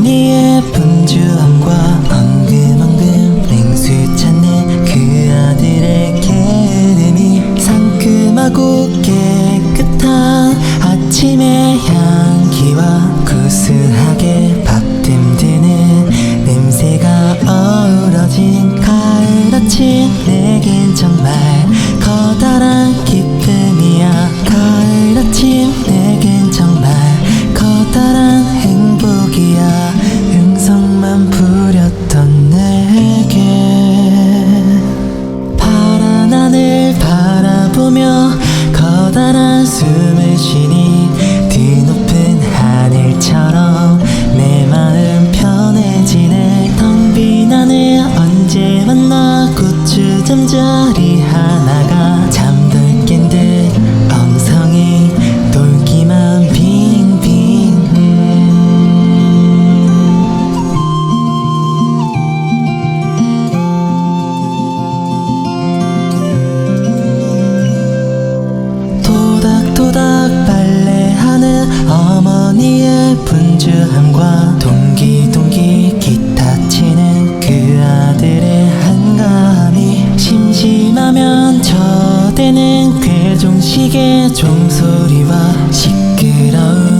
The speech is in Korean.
어머니의 분주함과 엉금엉금 냉수 찾는 그 아들의 게으름이 상큼하고 깨끗한 아침의 향기와 구수하게 밥 듬드는 냄새가 어우러진 가을 아침. 내겐 정말 커다란 기쁨이야. 가을 아침 만나 고추 잠자리 하나가 잠들 깬듯 엉성이 돌기만 빙빙 음. 토닥토닥 빨래하는 어머니의 분주함과 동 저대는 괴종식의 종소리와 시끄러운